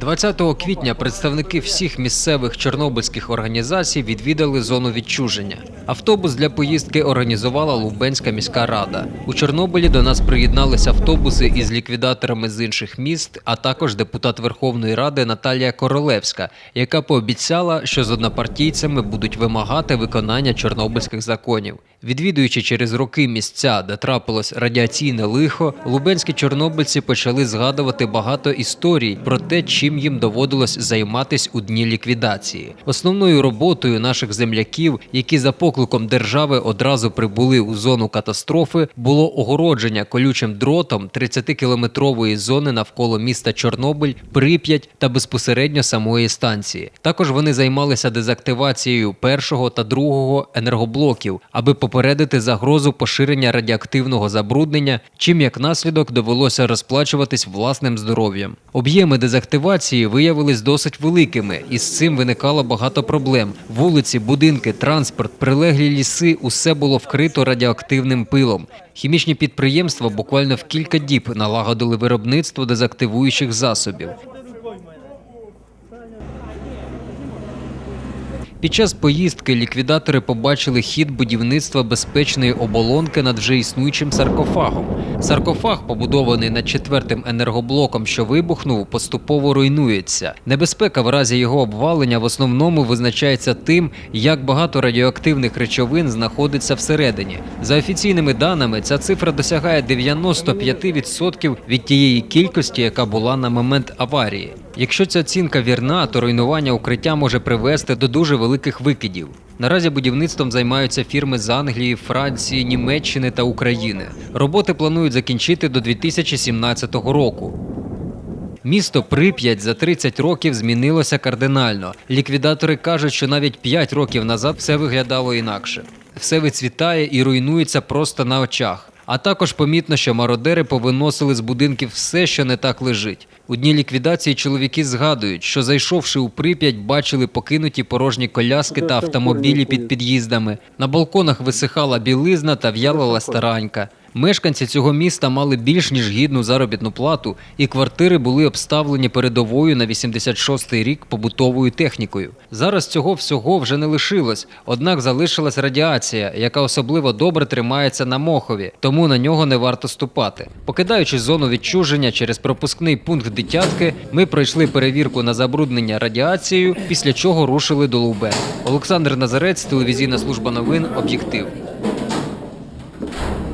20 квітня представники всіх місцевих чорнобильських організацій відвідали зону відчуження. Автобус для поїздки організувала Лубенська міська рада. У Чорнобилі до нас приєдналися автобуси із ліквідаторами з інших міст, а також депутат Верховної Ради Наталія Королевська, яка пообіцяла, що з однопартійцями будуть вимагати виконання чорнобильських законів. Відвідуючи через роки місця, де трапилось радіаційне лихо, лубенські чорнобильці почали згадувати багато історій про те, чим їм доводилось займатись у дні ліквідації. Основною роботою наших земляків, які за покликом держави одразу прибули у зону катастрофи, було огородження колючим дротом 30-кілометрової зони навколо міста Чорнобиль, Прип'ять та безпосередньо самої станції. Також вони займалися дезактивацією першого та другого енергоблоків, аби попередити загрозу поширення радіоактивного забруднення, чим як наслідок довелося розплачуватись власним здоров'ям. Об'єми дезактивації виявились досить великими, і з цим виникало багато проблем. Вулиці, будинки, транспорт, прилеглі ліси усе було вкрито радіоактивним пилом. Хімічні підприємства буквально в кілька діб налагодили виробництво дезактивуючих засобів. Під час поїздки ліквідатори побачили хід будівництва безпечної оболонки над вже існуючим саркофагом. Саркофаг, побудований над четвертим енергоблоком, що вибухнув, поступово руйнується. Небезпека в разі його обвалення в основному визначається тим, як багато радіоактивних речовин знаходиться всередині. За офіційними даними, ця цифра досягає 95% від тієї кількості, яка була на момент аварії. Якщо ця оцінка вірна, то руйнування укриття може привести до дуже великих викидів. Наразі будівництвом займаються фірми з Англії, Франції, Німеччини та України. Роботи планують закінчити до 2017 року. Місто Прип'ять за 30 років змінилося кардинально. Ліквідатори кажуть, що навіть 5 років назад все виглядало інакше. Все вицвітає і руйнується просто на очах. А також помітно, що мародери повиносили з будинків все, що не так лежить. У дні ліквідації чоловіки згадують, що зайшовши у Прип'ять, бачили покинуті порожні коляски та автомобілі під під'їздами. На балконах висихала білизна та в'ялила старанька. Мешканці цього міста мали більш ніж гідну заробітну плату, і квартири були обставлені передовою на 86-й рік побутовою технікою. Зараз цього всього вже не лишилось, однак залишилась радіація, яка особливо добре тримається на Мохові, тому на нього не варто ступати. Покидаючи зону відчуження через пропускний пункт дитятки, ми пройшли перевірку на забруднення радіацією, після чого рушили до Лубен. Олександр Назарець, телевізійна служба новин, об'єктив.